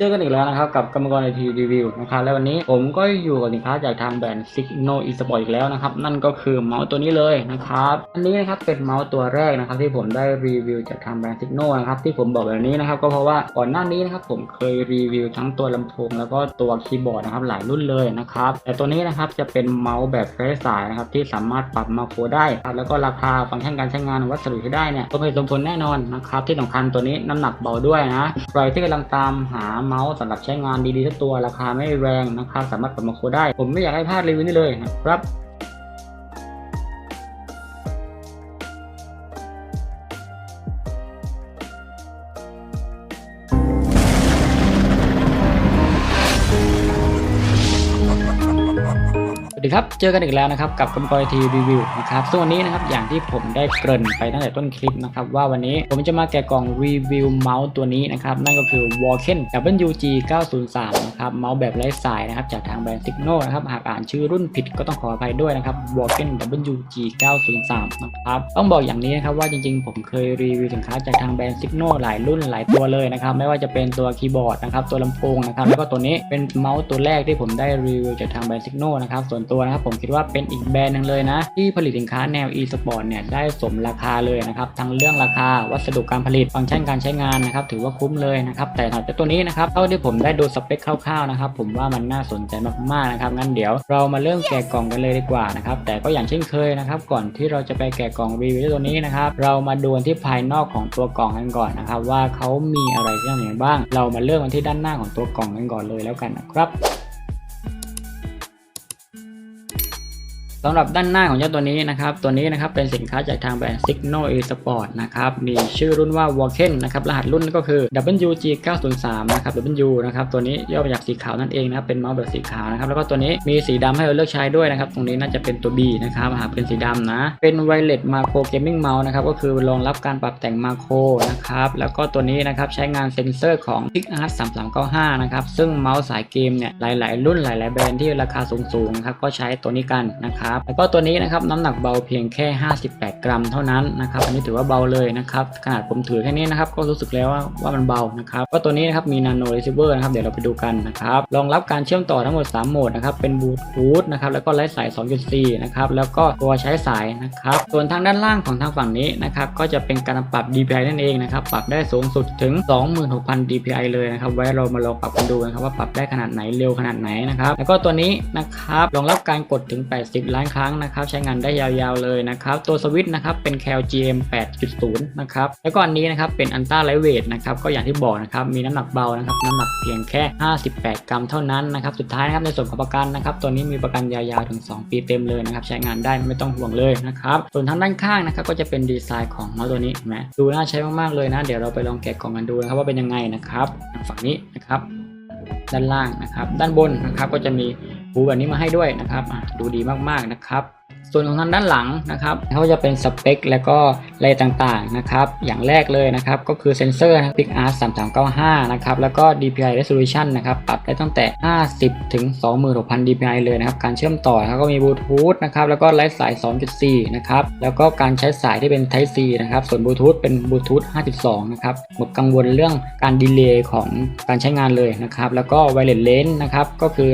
เจอกันอีกแล้วนะครับกับกรรมกรไอทีรีวิวนะครับและวันนี้ผมก็อยู่กับสินค้าจากทางแบรนด์ Signo eSport อีกแล้วนะครับ นั่นก็คือเมาส์ตัวนี้เลยนะครับ อันนี้นะครับเป็นเมาส์ตัวแรกนะครับ ที่ผมได้รีวิวจากทางแบรนด์ Signo นะครับที่ผมบอกแบบนี้นะครับก็เพราะว่าก่อนหน้านี้นะครับผมเคยรีวิวทั้งตัวลำโพง แล้วก็ตัวคีย์บอร์ดนะครับหลายรุ่นเลยนะครับแต่ตัวนี้นะครับจะเป็นเมาส์แบบไร้สายนะครับที่สามารถปรับมาโครได้ครับแล้วก็ราคาฟังก์ชันการใช้งานวัสดุที่ได้เนี่ยสมเหตุสมผลแน่นอนนะครับที่สำคัญตัวนี้น้ำหนักเบาด้วยนะใครที่กำลังตามหาเมาส์สำหรับใช้งานดีๆทุกตัวราคาไม่แรงนะครับสามารถปรับมาโครได้ ผมไม่อยากให้พลาดรีวิวนี้เลยนะครับ วัสดีครับ เจอกันอีกแล้วนะครับกับกำกอยทีรีวิวนะครับซึ่งวันนี้นะครับอย่างที่ผมได้เกริ่นไปตั้งแต่ต้นคลิปนะครับว่าวันนี้ผมจะมาแกะกล่องรีวิวเมาส์ตัวนี้นะครับนั่นก็คือ Walken WG 903นะครับเมาส์แบบไร้สายนะครับจากทางแบรนด์ Signo นะครับหากอ่านชื่อรุ่นผิดก็ต้องขออภัยด้วยนะครับ Walken WG 903นะครับต้องบอกอย่างนี้นะครับว่าจริงๆ ผมเคยรีวิวสินค้าจากทางแบรนด์ Signo หลายรุ่นหลายตัวเลยนะครับไม่ว่าจะเป็นตัวคีย์บอร์ดนะครับตัวลำโพงนะครับแล้วก็ตัวนี้เป็นเมาส์ตัวแรกที่ผมได้รีวิวจากทางแบรนด์ Signo นะครับส่วนตัวนะครับผมคิดว่าเป็นอีกแบรนด์หนึ่งเลยนะ ที่ผลิตสินค้าแนว e-sport เนี่ยได้สมราคาเลยนะครับทั้งเรื่องราคาวัสดุการผลิตฟังก์ชันการใช้งานนะครับถือว่าคุ้มเลยนะครับแต่ถัดจากตัวนี้นะครับเท่าที่ผมได้ดูสเปคคร่าวๆนะครับผมว่ามันน่าสนใจมากๆนะครับงั้นเดี๋ยวเรามาเริ่มแกะกล่องกันเลยดีกว่านะครับแต่ก็อย่างเช่นเคยนะครับก่อนที่เราจะไปแกะกล่องรีวิวตัวนี้นะครับเรามาดูที่ภายนอกของตัวกล่องกันก่อนนะครับว่าเขามีอะไรที่น่าสนใจบ้าง เรามาเริ่มกันที่ด้านหน้าของตัวกล่องกันก่อนเลยแล้วกันนะครับ สำหรับด้านหน้าของเจ้าตัวนี้นะครับตัวนี้นะครับเป็นสินค้าจากทางแบรนด์ Signal eSport นะครับมีชื่อรุ่นว่า Walken นะครับรหัสรุ่นก็คือ WG 903นะครับ W นะครับตัวนี้ย่อมาจากสีขาวนั่นเองนะครับเป็นเมาส์แบบสีขาวนะครับแล้วก็ตัวนี้มีสีดำให้เราเลือกใช้ด้วยนะครับตรงนี้น่าจะเป็นตัว B นะครับหากเป็นสีดำนะ เป็น Wireless Macro Gaming Mouse นะครับก็คือรองรับการปรับแต่งมาโครนะครับแล้วก็ตัวนี้นะครับใช้งานเซ็นเซอร์ของ PixArt 3395นะครับซึ่งเมาส์สายเกมเนี่ยหลาย ๆ รุ่นหลาย ๆ แบรนด์ที่ราคาสูงๆครับก็ใช้ตัวนี้กันนะครับแล้วก็ตัวนี้นะครับน้ำหนักเบาเพียงแค่ 58 กรัม เท่านั้นนะครับอันนี้ถือว่าเบาเลยนะครับขนาดผมถือแค่นี้นะครับก็รู้สึกแล้วว่าว่ามันเบานะครับก็ตัวนี้นะครับมี Nano Receiver นะครับเดี๋ยวเราไปดูกันนะครับรองรับการเชื่อมต่อทั้งหมด 3 โหมดนะครับเป็นบลูทูธนะครับแล้วก็ไร้สาย 2.4 นะครับแล้วก็ตัวใช้สายนะครับส่วนทางด้านล่างของทางฝั่งนี้นะครับก็จะเป็นการปรับ DPI นั่นเองนะครับปรับได้สูงสุดถึง 26,000 DPI เลยนะครับไว้เรามาลองปรับกันดูนะครับว่าปรับได้ขนาดไหนเร็วขนาดไหนนะครับแล้วก็ตัวนี้นะครับรองรับการกดถึง 80ล้านครั้งนะครับ ใช้งานได้ยาวๆเลยนะครับ ตัวสวิตช์นะครับเป็น Cal GM 8.0 นะครับ แล้วก็อันนี้นะครับเป็น Ultra Lightweight นะครับ ก็อย่างที่บอกนะครับ มีน้ำหนักเบานะครับ น้ำหนักเพียงแค่ 58 กรัมเท่านั้นนะครับ สุดท้ายนะครับในส่วนของประกันนะครับ ตัวนี้มีประกันยาวๆถึง 2 ปีเต็มเลยนะครับ ใช้งานได้ไม่ต้องห่วงเลยนะครับ ส่วนทางด้านข้างนะครับก็จะเป็นดีไซน์ของมาตัวนี้เห็นไหมดูน่าใช้มากๆเลยนะ เดี๋ยวเราไปลองแกะกล่องกันดูนะครับว่าเป็นยังไงนะครับทางฝั่งนี้นะครับ ด้านล่างนะครับ ด้านบนนะครับก็จะมี ปูแบบนี้มาให้ด้วยนะครับดูดีมากๆนะครับ ส่วนของทางด้านหลังนะครับเขาจะเป็นสเปค แล้วก็อะไรต่างๆนะครับ อย่างแรกเลยนะครับ ก็คือเซนเซอร์ PixArt 3395 นะครับ แล้วก็ DPI resolution นะครับ ปรับได้ตั้งแต่ 50 ถึง 26,000 DPI เลยนะครับ การเชื่อมต่อนะครับก็มีบลูทูธนะครับ แล้วก็ไร้สาย 2.4 นะครับ แล้วก็การใช้สายที่เป็น Type C นะครับ ส่วนบลูทูธเป็นบลูทูธ5.2 นะครับ หมดกังวลเรื่องการดีเลย์ของการใช้งานเลยนะครับ แล้วก็ wireless lane นะครับ ก็คือ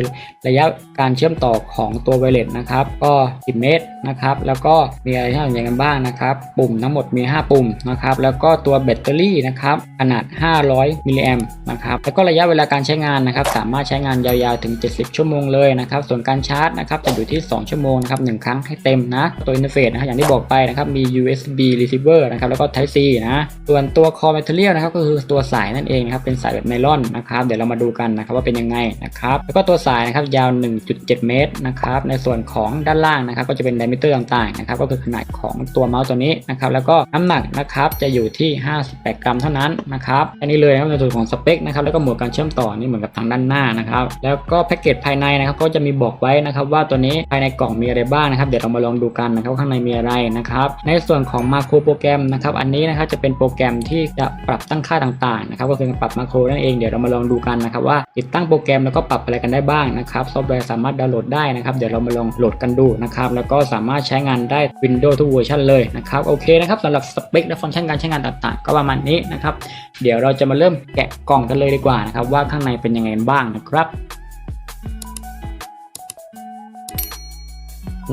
ระยะการเชื่อมต่อของตัว wireless นะครับ ก็ 10 เมตร day. นะครับ แล้วก็มีอะไรที่น่าสนใจกันบ้างนะครับ ปุ่มทั้งหมดมี 5 ปุ่มนะครับ แล้วก็ตัวแบตเตอรี่นะครับขนาด 500มิลลิแอมป์นะครับ แล้วก็ระยะเวลาการใช้งานนะครับ สามารถใช้งานยาวๆถึง 70 ชั่วโมงเลยนะครับ ส่วนการชาร์จนะครับจะอยู่ที่ 2 ชั่วโมงนะครับ1ครั้งให้เต็มนะ ตัวอินเทอร์เฟซนะครับอย่างที่บอกไปนะครับมี USB receiver นะครับแล้วก็ Type C นะส่วนตัว core material นะครับก็คือตัวสายนั่นเองนะครับเป็นสายแบบไนลอนนะครับเดี๋ยวเรามาดูกันนะครับว่าเป็นยังไงนะครับแล้วก็ตัวสายนะครับยาว 1.7 เมตรนะครับในส่วนของด้านล่างนะครับก็จะเป็นไดมิเตอร์ต่างๆนะครับก็คือขนาดของตัวเมาส์ตัวนี้นะครับแล้วก็น้ำหนักนะครับจะอยู่ที่ 58 กรัมเท่านั้นนะครับอันนี้เลยนะครับในส่วนของสเปคนะครับแล้วก็หมวดการเชื่อมต่อนี่เหมือนกับทางด้านหน้านะครับแล้วก็แพ็กเกจภายในนะครับก็จะมีบอกไว้นะครับว่าตัวนี้ภายในกล่องมีอะไรบ้างนะครับเดี๋ยวเรามาลองดูกันนะครับว่าข้างในมีอะไรนะครับในส่วนของมาโครโปรแกรมนะครับอันนี้นะครับจะเป็นโปรแกรมที่จะปรับตั้งค่าต่างๆนะครับก็คือปรับมาโครนั่นเองเดี๋ยวเรามาลองดูกันนะครับว่าติดตั้งโปรแกรมแล้วก็ปรับอะไรกันได้บ้างนะครับซอฟต์แวร์สามารถดาวน์โหลดได้นะครับเดี๋ยวเรามาลองโหลดกันดูนะครับแล้วก็สามามารถใช้งานได้ Windows ทุกเวอร์ชันเลยนะครับโอเคนะครับสำหรับสเปคและฟังก์ชันการใช้งานต่างๆ ก็ประมาณนี้นะครับเดี๋ยวเราจะมาเริ่มแกะกล่องกันเลยดีกว่านะครับว่าข้างในเป็นยังไงบ้างนะครับ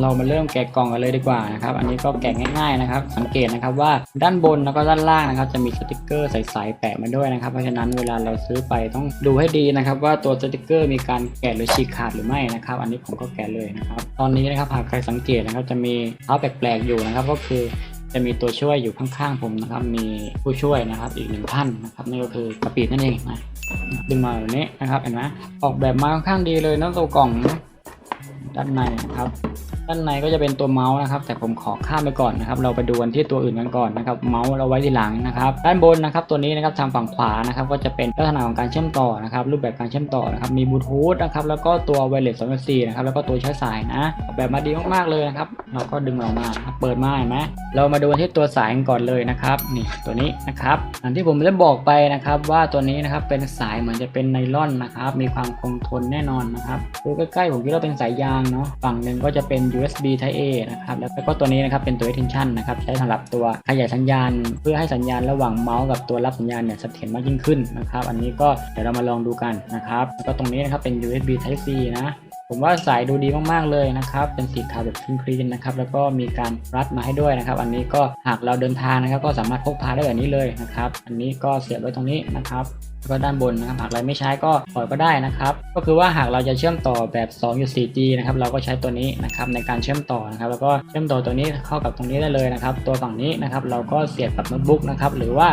เรามาเริ่มแกะกล่องกันเลยดีกว่านะครับอันนี้ก็แกะง่ายๆนะครับ สังเกตนะครับว่าด้านบนแล้วก็ด้านล่างนะครับ จะมีสติกเกอร์ใสๆแปะมาด้วยนะครับ เพราะฉะนั้นเวลาเราซื้อไปต้องดูให้ดีนะครับ ว่าตัวสติกเกอร์มีการแกะหรือฉีกขาดหรือไม่นะครับ อันนี้ผมก็แกะเลยนะครับ ตอนนี้นะครับหากใครสังเกตนะครับจะมีเท้าแปลกๆอยู่นะครับ ก็คือจะมีตัวช่วยอยู่ข้างๆผมนะครับ มีผู้ช่วยนะครับ อีกหนึ่งท่านนะครับนี่ก็คือกระปีนั่นเองนะดึงมาแบบนี้นะครับเห็นไหมออกแบบมาค่อนข้างดีเลยนะตัวกล่องด้านในนะครับ ด้านในก็จะเป็นตัวเมาส์นะครับ แต่ผมขอข้ามไปก่อนนะครับ เราไปดูกันที่ตัวอื่นกันก่อนนะครับ เมาส์เราไว้ทีหลังนะครับ ด้านบนนะครับ ตัวนี้นะครับทางฝั่งขวานะครับ ก็จะเป็นลักษณะของการเชื่อมต่อนะครับ รูปแบบการเชื่อมต่อนะครับ มีบลูทูธนะครับ แล้วก็ตัวไวเลส2.4นะครับ แล้วก็ตัวใช้สายนะออกแบบมาดีมากๆเลยนะครับ เราก็ดึงออกมาเปิดมาเห็นไหมเรามาดูที่ตัวสายกันก่อนเลยนะครับ นี่ตัวนี้นะครับอย่างที่ผมได้บอกไปนะครับ ว่าตัวนี้นะครับเป็นสายเหมือนจะเป็นไนล่อนนะครับ มีความคงทนแน่นอนนะครับดูใกล้ๆผมคิดว่าเป็นสายยางเนาะ ฝั่งหนึ่งก็จะเป็น USB Type A นะครับแล้วก็ตัวนี้นะครับเป็นตัว extension นะครับใช้สำหรับตัวขยายสัญญาณ เพื่อให้สัญญาณระหว่างเมาส์กับตัวรับสัญญาณเนี่ยเสถียรมากยิ่งขึ้นนะครับอันนี้ก็เดี๋ยวเรามาลองดูกันนะครับแล้วก็ตรงนี้นะครับเป็น USB Type C นะผมว่าสายดูดีมากๆเลยนะครับ เป็นสีขาวแบบคลีนๆนะครับ แล้วก็มีการรัดมาให้ด้วยนะครับ อันนี้ก็หากเราเดินทางนะครับ ก็สามารถพกพาได้แบบนี้เลยนะครับ อันนี้ก็เสียบไว้ตรงนี้นะครับ ก็ด้านบนนะครับหากเราไม่ใช้ก็ปล่อยก็ได้นะครับก็คือว่าหากเราจะเชื่อมต่อแบบ 2.4G นะครับเราก็ใช้ตัวนี้นะครับในการเชื่อมต่อนะครับแล้วก็เชื่อมต่อตัวนี้เข้ากับตรงนี้ได้เลยนะครับตัวฝั่งนี้นะครับเราก็เสียบกับโน้ตบุ๊กนะครับหรือว่า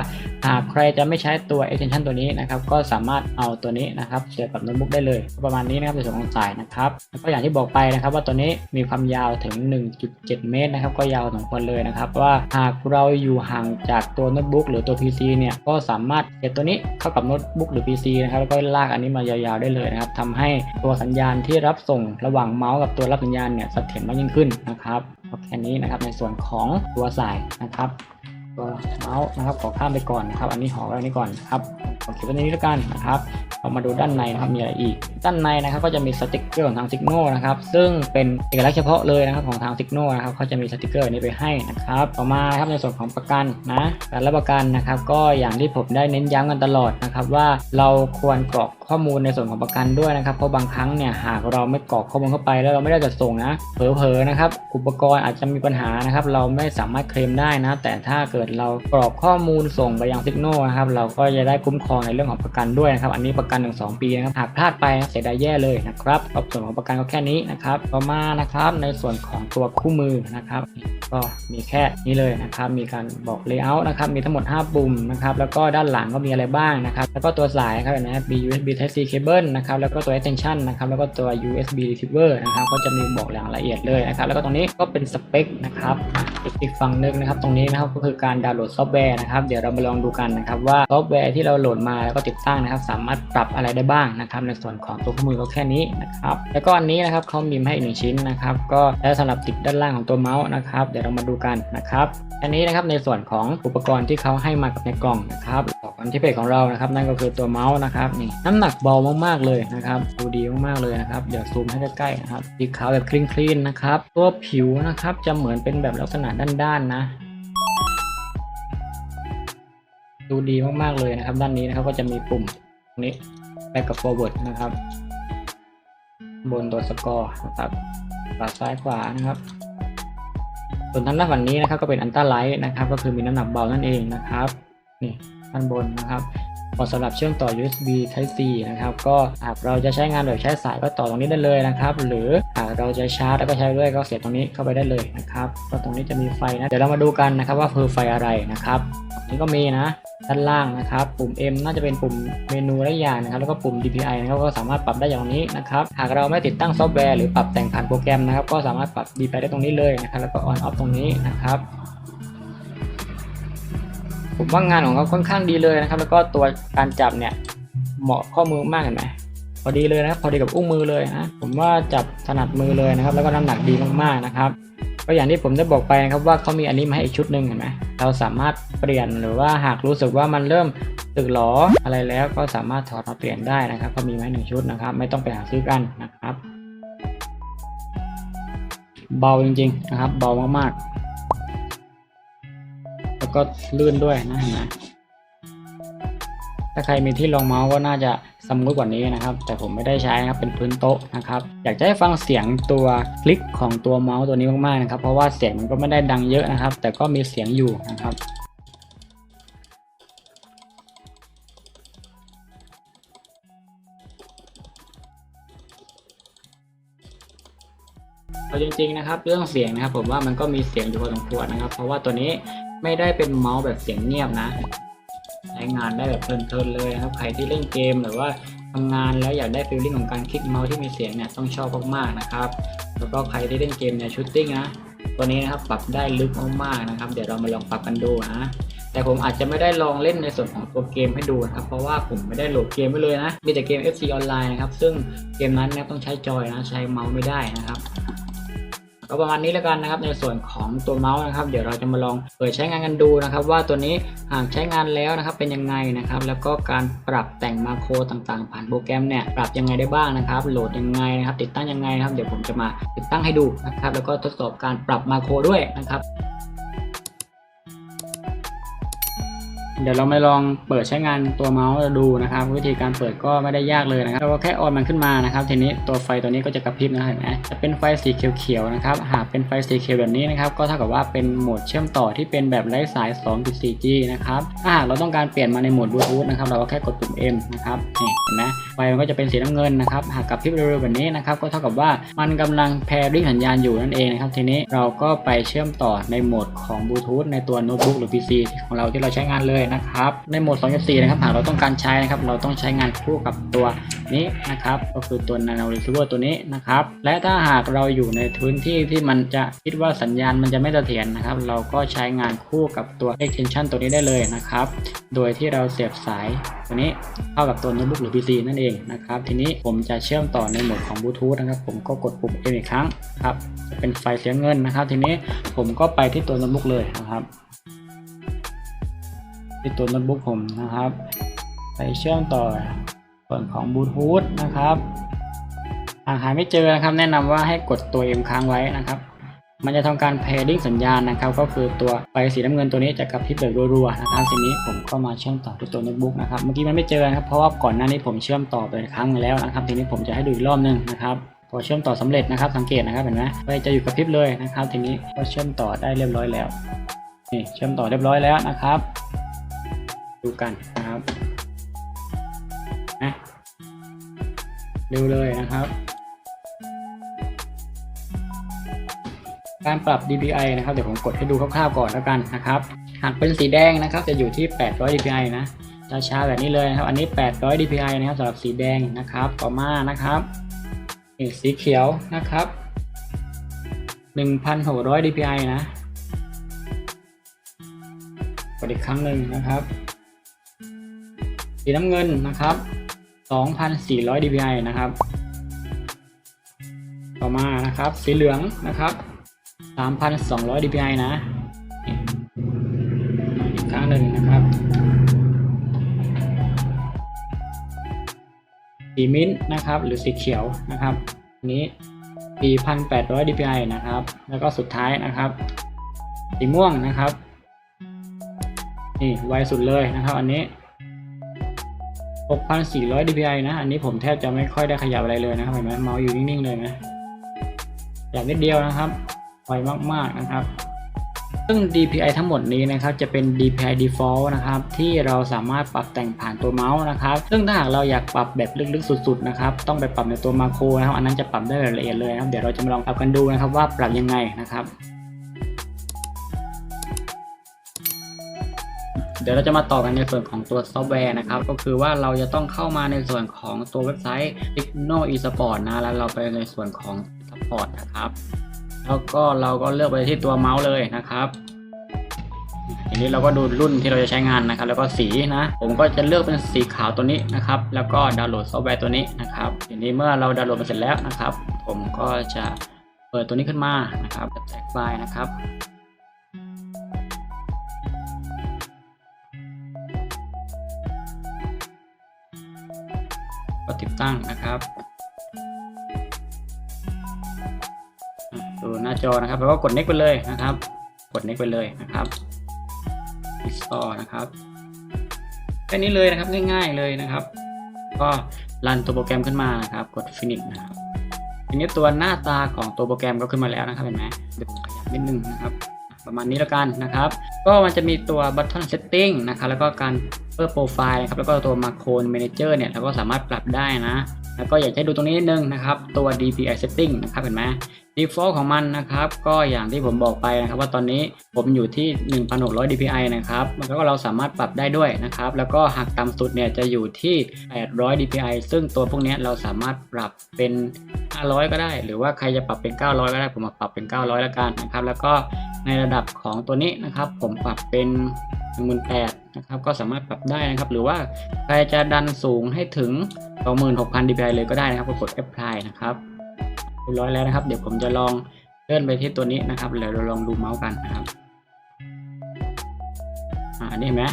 หากใครจะไม่ใช้ตัว extension ตัวนี้นะครับก็สามารถเอาตัวนี้นะครับเสียบกับโน้ตบุ๊กได้เลย ประมาณนี้นะครับในส่วนของสายนะครับแล้วก็อย่างที่บอกไปนะครับว่าตัวนี้มีความยาวถึง 1.7 เมตรนะครับก็ยาวสมควรเลยนะครับว่าหากเราอยู่ห่างจากตัวโน้ตบุ๊กหรือตัว PC เนี่ยก็สามารถเสียบตัวนี้เข้ากับโน้ตบุ๊กหรือ PC นะครับแล้วก็ลากอันนี้มายาวๆได้เลยนะครับทำให้ตัวสัญญาณที่รับส่งระหว่างเมาส์กับตัวรับสัญญาณเนี่ยเสถียรมากยิ่งขึ้นนะครับแค่นี้นะครับในส่วนของตัวสายนะครับ ตัวเมาส์นะครับขอข้ามไปก่อนนะครับ อันนี้ห่อไว้นี้ก่อนนะครับขอเขียนไว้ในนี้แล้วกันนะครับเรามาดูด้านในนะครับมีอะไรอีก ด้านในนะครับก็จะมีสติกเกอร์ของทางซิกโนนะครับซึ่งเป็นเอกลักษณ์เฉพาะเลยนะครับของทางซิกโนนะครับเขาจะมีสติกเกอร์นี้ไปให้นะครับต่อมาครับในส่วนของประกันนะการรับประกันนะครับ ก็อย่างที่ผมได้เน้นย้ำกันตลอดนะครับว่าเราควรกรอกข้อมูลในส่วนของประกันด้วยนะครับเพราะบางครั้งเนี่ยหากเราไม่กรอกข้อมูลเข้าไปแล้วเราไม่ได้จัดส่งนะเผลอๆนะครับอุปกรณ์อาจจะมีปัญหานะครับเราไม่สามารถเคลมได้นะแต่ถ้าเกิดเรากรอกข้อมูลส่งไปยังซิกโนนะครับเราก็จะได้คุ้มครองในเรื่องของประกันด้วยนะครับ อันนี้ประกันถึง2ปีนะครับหากพลาดไปเสียดายแย่เลยนะครับก็ส่วนของประกันก็แค่นี้นะครับต่อมานะครับในส่วนของตัวคู่มือนะครับก็มีแค่นี้เลยนะครับ มีการบอก layout นะครับ มีทั้งหมด 5 ปุ่มนะครับ แล้วก็ด้านหลังก็มีอะไรบ้างนะครับ แล้วก็ตัวสายนะครับนไหมมี USB Type C cable นะครับ แล้วก็ตัว extension นะครับ แล้วก็ตัว USB receiver นะครับ ก็จะมีบอกอย่างละเอียดเลยนะครับ แล้วก็ตรงนี้ก็เป็นสเปคนะครับ อีกฝั่งหนึงนะครับ ตรงนี้นะครับก็คือการการดาวน์โหลดซอฟต์แวร์นะครับเดี๋ยวเรามาลองดูกันนะครับว่าซอฟต์แวร์ที่เราโหลดมาแล้วก็ติดตั้งนะครับสามารถปรับอะไรได้บ้างนะครับในส่วนของตัวคู่มือก็แค่นี้นะครับแล้วก็อันนี้นะครับเขามีมาให้อีกหนึ่งชิ้นนะครับก็แล้วสำหรับติดด้านล่างของตัวเมาส์นะครับเดี๋ยวเรามาดูกันนะครับอันนี้นะครับในส่วนของอุปกรณ์ที่เขาให้มากับในกล่องนะครับอันที่เพจของเรานะครับนั่นก็คือตัวเมาส์นะครับนี่น้ำหนักเบามากๆเลยนะครับดูดีมากๆเลยนะครับเดี๋ยวซูมให้ใกล้ๆนะครับสีขาวแบบคลีนๆนะครับตัวผิวนะครับจะเหมือนเป็นแบบลักษณะด้านๆนะ ดูดีมากๆเลยนะครับ ด้านนี้นะครับก็จะมีปุ่มตรงนี้ back กับ forward นะครับ บนตัวสกอร์นะครับขวาซ้ายขวานะครับ ส่วนทางด้านฝั่งนี้นะครับก็เป็นอันตราไลท์นะครับ ก็คือมีน้ำหนักเบานั่นเองนะครับนี่ด้านบนนะครับเหมาะสำหรับเชื่อมต่อ USB Type C นะครับ ก็หากเราจะใช้งานแบบใช้สายก็ต่อตรงนี้ได้เลยนะครับ หรือหากเราจะชาร์จแล้วก็ใช้ด้วยก็เสียบตรงนี้เข้าไปได้เลยนะครับ ก็ตรงนี้จะมีไฟนะ เดี๋ยวเรามาดูกันนะครับว่าคือไฟอะไรนะครับ นี้ก็มีนะด้านล่างนะครับ ปุ่ม M น่าจะเป็นปุ่มเมนูและอย่างนะครับ แล้วก็ปุ่ม DPI นะครับก็สามารถปรับได้อย่างนี้นะครับ หากเราไม่ติดตั้งซอฟต์แวร์หรือปรับแต่งผ่านโปรแกรมนะครับ ก็สามารถปรับ DPI ได้ตรงนี้เลยนะครับ แล้วก็ On Off ตรงนี้นะครับผมว่างานของเขาค่อนข้างดีเลยนะครับ แล้วก็ตัวการจับเนี่ยเหมาะข้อมือมากเห็นไหมพอดีเลยนะครับพอดีกับอุ้งมือเลยนะผมว่าจับถนัดมือเลยนะครับ แล้วก็น้ำหนักดีมากๆนะครับ ก็อย่างที่ผมได้บอกไปนะครับว่าเขามีอันนี้มาให้อีกชุดหนึ่งเห็นไหมเราสามารถเปลี่ยนหรือว่าหากรู้สึกว่ามันเริ่มสึกหรออะไรแล้วก็สามารถถอดมาเปลี่ยนได้นะครับก็มีมาให้หนึ่งชุดนะครับ ไม่ต้องไปหาซื้อกันนะครับ เบาจริงๆนะครับ เบามากๆ แล้วก็ลื่นด้วยนะเห็นไหมถ้าใครมีที่รองเมาส์ก็น่าจะ สมูทกว่านี้นะครับ แต่ผมไม่ได้ใช้นะครับเป็นพื้นโต๊ะนะครับ อยากจะให้ฟังเสียงตัวคลิกของตัวเมาส์ตัวนี้มากๆนะครับ เพราะว่าเสียงมันก็ไม่ได้ดังเยอะนะครับ แต่ก็มีเสียงอยู่นะครับเอาจริงๆนะครับ เรื่องเสียงนะครับ ผมว่ามันก็มีเสียงอยู่พอสมควรนะครับ เพราะว่าตัวนี้ไม่ได้เป็นเมาส์แบบเสียงเงียบนะ ช้งานได้แบบเพลินๆเลยนะครับ ใครที่เล่นเกมหรือว่าทำงานแล้วอยากได้ฟีลลิ่งของการคลิกเมาส์ที่มีเสียงเนี่ยต้องชอบมากๆนะครับ แล้วก็ใครที่เล่นเกมเนี่ยชูตติ้งนะตัวนี้นะครับปรับได้ลึกมากๆนะครับ เดี๋ยวเรามาลองปรับกันดูนะแต่ผมอาจจะไม่ได้ลองเล่นในส่วนของตัวเกมให้ดูนะครับ เพราะว่าผมไม่ได้โหลดเกมไว้เลยนะ มีแต่เกม FC ออนไลน์นะครับ ซึ่งเกมนั้นเนี่ยต้องใช้จอยนะ ใช้เมาส์ไม่ได้นะครับ ก็ประมาณนี้แล้วกันนะครับในส่วนของตัวเมาส์นะครับ เดี๋ยวเราจะมาลองเปิดใช้งานกันดูนะครับ ว่าตัวนี้หากใช้งานแล้วนะครับเป็นยังไงนะครับ แล้วก็การปรับแต่งมาโครต่างๆ ผ่านโปรแกรมเนี่ยปรับยังไงได้บ้างนะครับ โหลดยังไงนะครับ ติดตั้งยังไงนะครับ เดี๋ยวผมจะมาติดตั้งให้ดูนะครับ แล้วก็ทดสอบการปรับมาโครด้วยนะครับ เดี๋ยวเรามาลองเปิดใช้งานตัวเมาส์ดูนะครับ วิธีการเปิดก็ไม่ได้ยากเลยนะครับเราก็แค่ออนมันขึ้นมานะครับ ทีนี้ตัวไฟตัวนี้ก็จะกระพริบนะเห็นไหมจะเป็นไฟสีเขียวๆนะครับหากเป็นไฟสีเขียวแบบนี้นะครับก็เท่ากับว่าเป็นโหมดเชื่อมต่อที่เป็นแบบไร้สาย 2.4G นะครับถ้าหากเราต้องการเปลี่ยนมาในโหมดบลูทูธนะครับเราก็แค่กดปุ่ม M นะครับนี่เห็นไหมไฟมันก็จะเป็นสีน้ำเงินนะครับหากกระพริบเร็วๆแบบนี้นะครับก็เท่ากับว่ามันกำลังแพริ่งสัญญาณอยู่นั่นเองนะครับทีนี้เราก็ไปเชื่อมต่อในโหมดของบลูทูธในตัวโน้ตบุ๊กหรือ PC ของเราที่เราใช้งานเลยนะครับ ในโหมด 2.4 นะครับ หากเราต้องการใช้นะครับ เราต้องใช้งานคู่กับตัวนี้นะครับ ก็คือตัว Nano Receiver ตัวนี้นะครับ และถ้าหากเราอยู่ในพื้นที่ที่มันจะคิดว่าสัญญาณมันจะไม่เสถียรนะครับ เราก็ใช้งานคู่กับตัว extension ตัวนี้ได้เลยนะครับ โดยที่เราเสียบสายตัวนี้เข้ากับตัวโน้ตบุ๊กหรือ PC นั่นเองนะครับ ทีนี้ผมจะเชื่อมต่อในโหมดของบลูทูธนะครับ ผมก็กดปุ่มอีกครั้งครับจะเป็นไฟเสียงเงินนะครับ ทีนี้ผมก็ไปที่ตัวโน้ตบุ๊กเลยนะครับ ที่ตัวโน้ตบุ๊กผมนะครับ ไปเชื่อมต่อส่วนของบลูทูธนะครับหากหาไม่เจอนะครับ แนะนำว่าให้กดตัว M ค้างไว้นะครับ มันจะทำการ pairing สัญญาณนะครับ ก็คือตัวไฟสีน้ำเงินตัวนี้จะกระพริบแบบรัวๆนะครับทีนี้ผมก็มาเชื่อมต่อที่ตัวโน้ตบุ๊กนะครับ เมื่อกี้มันไม่เจอนะครับ เพราะว่าก่อนหน้านี้ผมเชื่อมต่อไปครั้งนึงแล้วนะครับ ทีนี้ผมจะให้ดูอีกรอบหนึงนะครับพอเชื่อมต่อสำเร็จนะครับ สังเกตนะครับเห็นไหมไฟจะอยู่กระพริบเลยนะครับ ทีนี้ก็เชื่อมต่อได้เรียบร้อยแล้ว นี่เชื่อมต่อเรียบร้อยแล้วนะครับ ดูกันนะครับนะเร็วเลยนะครับ การปรับ DPI นะครับ เดี๋ยวผมกดให้ดูคร่าวๆก่อนแล้วกันนะครับ หากเป็นสีแดงนะครับ จะอยู่ที่ 800 DPI นะจะช้าแบบนี้เลยนะครับ อันนี้ 800 DPI นะครับสำหรับสีแดงนะครับ ต่อมานะครับสีเขียวนะครับ 1,600 DPI นะกดอีกครั้งหนึ่งนะครับ สีน้ำเงินนะครับ 2,400 dpi นะครับ ต่อมานะครับ สีเหลืองนะครับ 3,200 dpi นะ อีกครั้งหนึ่งนะครับ สีมิ้นท์นะครับ หรือสีเขียวนะครับอันนี้ 4,800 dpi นะครับ แล้วก็สุดท้ายนะครับ สีม่วงนะครับ นี่ไวสุดเลยนะครับ อันนี้ 6,400 dpi นะ อันนี้ผมแทบจะไม่ค่อยได้ขยับอะไรเลยนะครับเห็นไหมเมาส์อยู่นิ่งๆเลยนะขยับนิดเดียวนะครับไวมากๆนะครับ ซึ่ง DPI ทั้งหมดนี้นะครับจะเป็น DPI default นะครับที่เราสามารถปรับแต่งผ่านตัวเมาส์นะครับ ซึ่งถ้าหากเราอยากปรับแบบลึกๆสุดๆนะครับต้องไปปรับในตัวมาโครนะครับอันนั้นจะปรับได้ละเอียดเลยนะครับเดี๋ยวเราจะมาลองปรับกันดูนะครับว่าปรับยังไงนะครับ เดี๋ยวเราจะมาต่อกันในส่วนของตัวซอฟต์แวร์นะครับ ก็คือว่าเราจะต้องเข้ามาในส่วนของตัวเว็บไซต์ Signal eSport นะ แล้วเราไปในส่วนของ Support นะครับ แล้วก็เราก็เลือกไปที่ตัวเมาส์เลยนะครับทีนี้เราก็ดูรุ่นที่เราจะใช้งานนะครับ แล้วก็สีนะ ผมก็จะเลือกเป็นสีขาวตัวนี้นะครับ แล้วก็ดาวน์โหลดซอฟต์แวร์ตัวนี้นะครับทีนี้เมื่อเราดาวน์โหลดมาเสร็จแล้วนะครับ ผมก็จะเปิดตัวนี้ขึ้นมานะครับแตกไฟล์นะครับ ก็ติดตั้งนะครับดูหน้าจอนะครับแล้วก็กด next ไปเลยนะครับ กด next ไปเลยนะครับ install นะครับแค่นี้เลยนะครับง่ายๆเลยนะครับ ก็รันตัวโปรแกรมขึ้นมานะครับ กด finish นะครับทีนี้ตัวหน้าตาของตัวโปรแกรมก็ขึ้นมาแล้วนะครับเห็นไหมเดี๋ยวขยับนิดนึงนะครับ ประมาณนี้แล้วกันนะครับ ก็มันจะมีตัว button setting นะครับ แล้วก็การ เพิ่มโปรไฟล์นะครับแล้วก็ตัว macro manager เนี่ยเราก็สามารถปรับได้นะ แล้วก็อยากให้ดูตรงนี้นิดนึงนะครับ ตัว DPI setting นะครับเห็นไหม default ของมันนะครับ ก็อย่างที่ผมบอกไปนะครับ ว่าตอนนี้ผมอยู่ที่ 1600 DPI นะครับมันก็เราสามารถปรับได้ด้วยนะครับ แล้วก็หากต่ำสุดเนี่ยจะอยู่ที่ 800 DPI ซึ่งตัวพวกนี้เราสามารถปรับเป็น 500 ก็ได้ หรือว่าใครจะปรับเป็น 900 ก็ได้ผมมาปรับเป็น 900 แล้วกันนะครับ แล้วก็ในระดับของตัวนี้นะครับ ผมปรับเป็น 18,000นะครับก็สามารถปรับได้นะครับ หรือว่าใครจะดันสูงให้ถึง 26,000 DPI เลยก็ได้นะครับก็กด apply นะครับเรียบร้อยแล้วนะครับ เดี๋ยวผมจะลองเลื่อนไปที่ตัวนี้นะครับแล้วเราลองดูเมาส์กันนะครับอ่านี่เห็นไหม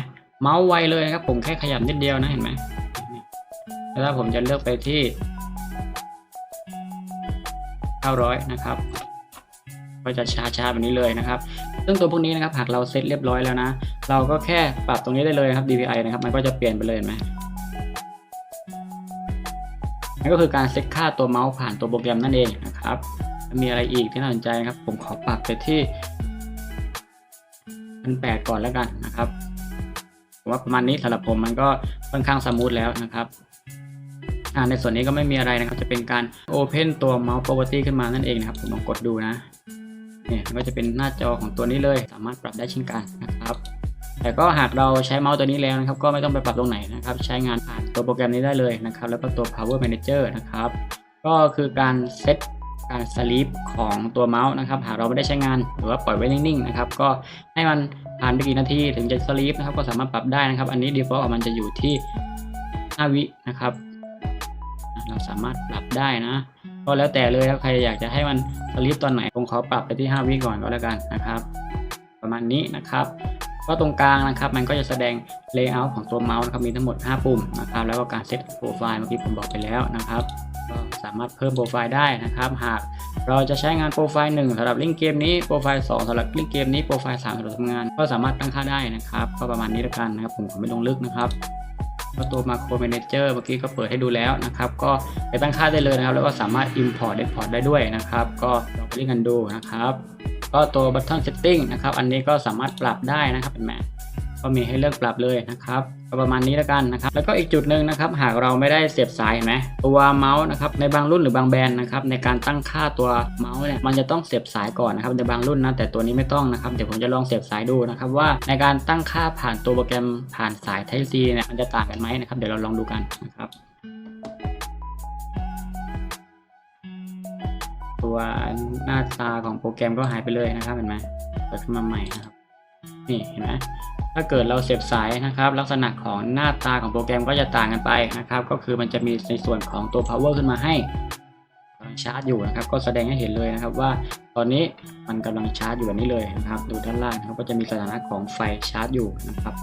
เมาส์ไวเลยครับ ผมแค่ขยับนิดเดียวนะเห็นไหมแล้วถ้าผมจะเลือกไปที่ 900 นะครับ ก็จะช้าๆแบบนี้เลยนะครับซึ่งตัวพวกนี้นะครับหากเราเซตเรียบร้อยแล้วนะ เราก็แค่ปรับตรงนี้ได้เลยนะครับ DPI นะครับมันก็จะเปลี่ยนไปเลยเห็นไหมนั่นก็คือการเซตค่าตัวเมาส์ผ่านตัวโปรแกรมนั่นเองนะครับมีอะไรอีกที่น่าสนใจนะครับ ผมขอปรับไปที่พันแปดก่อนแล้วกันนะครับผมว่าประมาณนี้สำหรับผมมันก็ค่อนข้างสมูทแล้วนะครับในส่วนนี้ก็ไม่มีอะไรนะครับ จะเป็นการ Open ตัว Mouse Property ขึ้นมานั่นเองนะครับ ผมลองกดดูนะ เนี่ยมันก็จะเป็นหน้าจอของตัวนี้เลย สามารถปรับได้เช่นกันนะครับ แต่ก็หากเราใช้เมาส์ตัวนี้แล้วนะครับ ก็ไม่ต้องไปปรับตรงไหนนะครับ ใช้งานผ่านตัวโปรแกรมนี้ได้เลยนะครับ แล้วก็ตัว Power Manager นะครับ ก็คือการเซตการสลีปของตัวเมาส์นะครับ หากเราไม่ได้ใช้งานหรือว่าปล่อยไว้นิ่งๆนะครับ ก็ให้มันผ่านไปกี่นาทีถึงจะสลีปนะครับ ก็สามารถปรับได้นะครับ อันนี้ default ของมันจะอยู่ที่ 5 วินะครับ เราสามารถปรับได้นะ ก็แล้วแต่เลยครับใครอยากจะให้มันสลีปตอนไหนผมขอปรับไปที่ 5 วิก่อนก็แล้วกันนะครับ ประมาณนี้นะครับ ก็ตรงกลางนะครับ มันก็จะแสดง layout ของตัวเมาส์นะครับมีทั้งหมด 5 ปุ่มนะครับ แล้วก็การเซตโปรไฟล์เมื่อกี้ผมบอกไปแล้วนะครับก็สามารถเพิ่มโปรไฟล์ได้นะครับ หากเราจะใช้งานโปรไฟล์1สำหรับเล่นเกมนี้โปรไฟล์2สำหรับเล่นเกมนี้โปรไฟล์3สำหรับทำงาน ก็สามารถตั้งค่าได้นะครับ ก็ประมาณนี้แล้วกันนะครับ ผมขอไม่ลงลึกนะครับ ก็ตัว Macro Manager เมื่อกี้ก็เปิดให้ดูแล้วนะครับ ก็ไปตั้งค่าได้เลยนะครับ แล้วก็สามารถ Import Export ได้ด้วยนะครับ ก็ลองไปเล่นกันดูนะครับ ก็ตัว Button Setting นะครับ อันนี้ก็สามารถปรับได้นะครับเป็นแม ก็มีให้เลือกปรับเลยนะครับก็ประมาณนี้แล้วกันนะครับ แล้วก็อีกจุดหนึ่งนะครับ หากเราไม่ได้เสียบสายเห็นไหมตัวเมาส์นะครับในบางรุ่นหรือบางแบรนด์นะครับในการตั้งค่าตัวเมาส์เนี่ยมันจะต้องเสียบสายก่อนนะครับในบางรุ่นนะแต่ตัวนี้ไม่ต้องนะครับเดี๋ยวผมจะลองเสียบสายดูนะครับว่าในการตั้งค่าผ่านตัวโปรแกรมผ่านสาย Type C เนี่ยมันจะต่างกันไหมนะครับเดี๋ยวเราลองดูกันนะครับตัวหน้าตาของโปรแกรมก็หายไปเลยนะครับเห็นไหมเปิดขึ้นมาใหม่นะครับนี่เห็นไหม ถ้าเกิดเราเสียบสายนะครับ ลักษณะของหน้าตาของโปรแกรมก็จะต่างกันไปนะครับ ก็คือมันจะมีในส่วนของตัว power ขึ้นมาให้กำลังชาร์จอยู่นะครับ ก็แสดงให้เห็นเลยนะครับว่าตอนนี้มันกำลังชาร์จอยู่แบบนี้เลยนะครับ ดูด้านล่างนะครับก็จะมีสถานะของไฟชาร์จอยู่นะครับ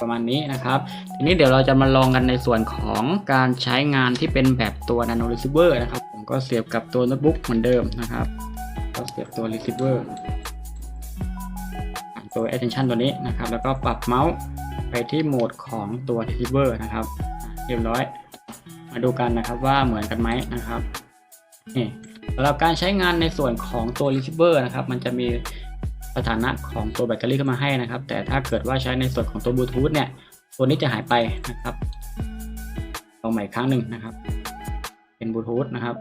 ประมาณนี้นะครับ ทีนี้เดี๋ยวเราจะมาลองกันในส่วนของการใช้งานที่เป็นแบบตัว nano receiver นะครับ ผมก็เสียบกับตัวโน้ตบุ๊กเหมือนเดิมนะครับก็เสียบตัว receiver ตัว attention ตัวนี้นะครับ แล้วก็ปรับเมาส์ไปที่โหมดของตัว receiver นะครับ เรียบร้อย มาดูกันนะครับว่าเหมือนกันไหมนะครับนี่สำหรับการใช้งานในส่วนของตัว receiver นะครับ มันจะมีสถานะของตัวแบตเตอรี่เข้ามาให้นะครับ แต่ถ้าเกิดว่าใช้ในส่วนของตัวบลูทูธเนี่ย ตัวนี้จะหายไปนะครับลองใหม่ครั้งหนึ่งนะครับ เป็นบลูทูธนะครับ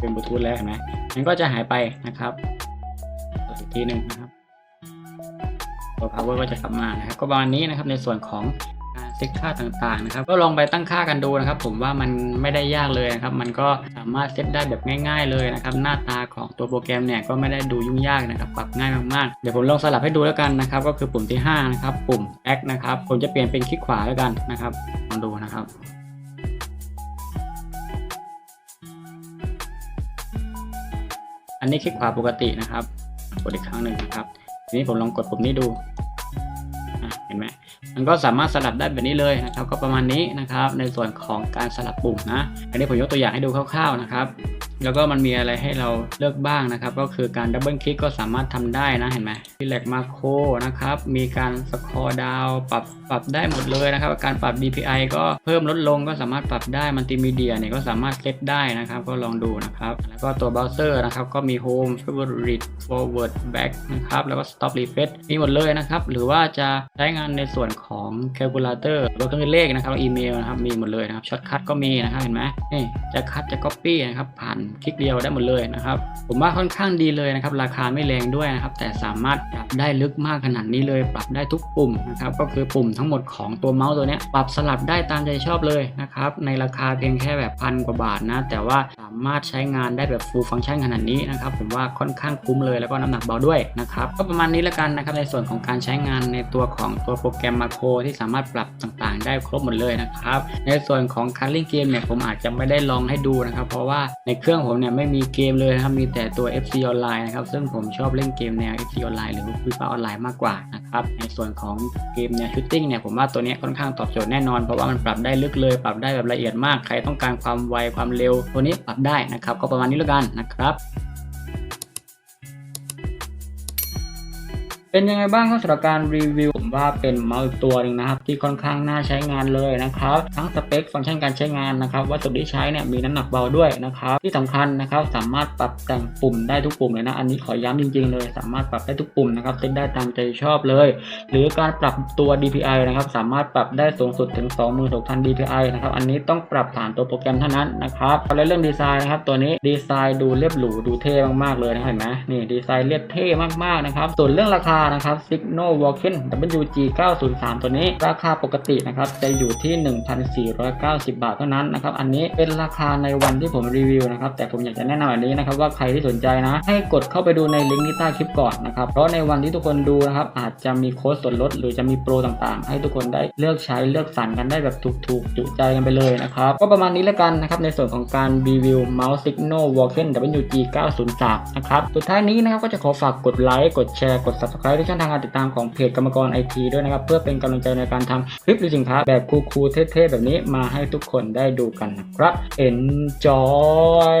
เป็นบลูทูธแล้วเห็นไหมมันก็จะหายไปนะครับอีกทีหนึ่งนะครับตัว power ก็จะกลับมานะครับ ก็ประมาณนี้นะครับในส่วนของการเซตค่าต่างๆนะครับ ก็ลองไปตั้งค่ากันดูนะครับ ผมว่ามันไม่ได้ยากเลยนะครับ มันก็สามารถเซตได้แบบง่าย ๆ เลยนะครับ หน้าตาของตัวโปรแกรมเนี่ยก็ไม่ได้ดูยุ่งยากนะครับ ปรับง่ายมากๆ เดี๋ยวผมลองสลับให้ดูแล้วกันนะครับ ก็คือปุ่มที่ 5 นะครับ ปุ่ม X นะครับ ผมจะเปลี่ยนเป็นคลิกขวาแล้วกันนะครับ ลองดูนะครับ อันนี้คลิกขวาปกตินะครับ กดอีกครั้งหนึ่งนะครับทีนี้ผมลองกดปุ่มนี้ดูเห็นไหมมันก็สามารถสลับได้แบบนี้เลยนะครับ ก็ประมาณนี้นะครับ ในส่วนของการสลับปุ่มนะ อันนี้ผมยกตัวอย่างให้ดูคร่าวๆนะครับ แล้วก็มันมีอะไรให้เราเลือกบ้างนะครับ ก็คือการดับเบิลคลิกก็สามารถทำได้นะเห็นไหมรีแลกมาโคนะครับ มีการสคอร์ดาวปรับปรับได้หมดเลยนะครับ การปรับ DPI ก็เพิ่มลดลงก็สามารถปรับได้มัลติมีเดียเนี่ยก็สามารถเซตได้นะครับ ก็ลองดูนะครับ แล้วก็ตัวเบราว์เซอร์นะครับ ก็มี Home Favorite Forward Back นะครับ แล้วก็ Stop Refresh มีหมดเลยนะครับ หรือว่าจะใช้งานในส่วนของ Calculator หรือว่าเครื่องเลขนะครับอีเมลนะครับมีหมดเลยนะครับช็อตคัทก็มีนะครับเห็นไหมนี่จะคัดจะ Copy นะครับผ่านคลิกเดียวได้หมดเลยนะครับ ผมว่าค่อนข้างดีเลยนะครับ ราคาไม่แรงด้วยนะครับ แต่สามารถปรับได้ลึกมากขนาดนี้เลย ปรับได้ทุกปุ่มนะครับ ก็คือปุ่มทั้งหมดของตัวเมาส์ตัวนี้ปรับสลับได้ตามใจชอบเลยนะครับ ในราคาเพียงแค่แบบพันกว่าบาทนะ แต่ว่าสามารถใช้งานได้แบบ full function ขนาดนี้นะครับ ผมว่าค่อนข้างคุ้มเลยแล้วก็น้ำหนักเบาด้วยนะครับ ก็ประมาณนี้แล้วกันนะครับในส่วนของการใช้งานในตัวของตัวโปรแกรมมาโครที่สามารถปรับต่างๆ ได้ครบหมดเลยนะครับ ในส่วนของการเล่นเกมเนี่ยผมอาจจะไม่ได้ลองให้ดูนะครับ เพราะว่าในเครื่องผมเนี่ยไม่มีเกมเลยนะครับ มีแต่ตัว FC Online นะครับ ซึ่งผมชอบเล่นเกมแนว FC Online หรือฟีฟ่าออนไลน์มากกว่านะครับ ในส่วนของเกมแนวชูตติ้งเนี่ยผมว่าตัวนี้ค่อนข้างตอบโจทย์แน่นอน เพราะว่ามันปรับได้ลึกเลย ปรับได้แบบละเอียดมาก ใครต้องการความไวความเร็ว ตัวนี้ปรับได้นะครับ ก็ประมาณนี้แล้วกันนะครับ เป็นยังไงบ้างครับสำหรับการรีวิวผมว่าเป็นเมาส์อีกตัวหนึ่งนะครับ ที่ค่อนข้างน่าใช้งานเลยนะครับ ทั้งสเปคฟังก์ชันการใช้งานนะครับวัสดุที่ใช้เนี่ยมีน้ำหนักเบาด้วยนะครับที่สำคัญนะครับสามารถปรับแต่งปุ่มได้ทุกปุ่มเลยนะ อันนี้ขอย้ำจริง ๆ เลย สามารถปรับได้ทุกปุ่มนะครับเซตได้ตามใจชอบเลย หรือการปรับตัว DPI นะครับสามารถปรับได้สูงสุดถึง 26,000 DPI นะครับอันนี้ต้องปรับผ่านตัวโปรแกรมเท่านั้นนะครับแล้วเรื่องดีไซน์นะครับตัวนี้ดีไซน์ดูเรียบหรูดูเท่มากๆเลยนะเห็นไหมนี่ดีไซน์เรียบเท่มากๆนะครับส่วนเรื่องราคานะครับ Signo Walken WG 903ตัวนี้ ราคาปกตินะครับจะอยู่ที่ 1,490 บาทเท่านั้นนะครับ อันนี้เป็นราคาในวันที่ผมรีวิวนะครับ แต่ผมอยากจะแนะนำแบบนี้นะครับว่าใครที่สนใจนะ ให้กดเข้าไปดูในลิงก์ที่ใต้คลิปก่อนนะครับ เพราะในวันที่ทุกคนดูนะครับ อาจจะมีโค้ดส่วนลด หรือจะมีโปรต่างๆ ให้ทุกคนได้เลือกใช้เลือกสรรกันได้แบบถูกๆจุใจกันไปเลยนะครับ ก็ประมาณนี้แล้วกันนะครับในส่วนของการรีวิว Mouse Signo Walken WG 903นะครับ สุดท้ายนี้นะครับก็จะขอฝากกดไลค์ กดแชร์ กด subscribe ที่ช่องทางการติดตามของเพจกรรมกรไอทีด้วยนะครับ เพื่อเป็นกำลังใจในการทำคลิปหรือสินค้าแบบคูลๆเท่ๆแบบนี้มาให้ทุกคนได้ดูกันนะครับ Enjoy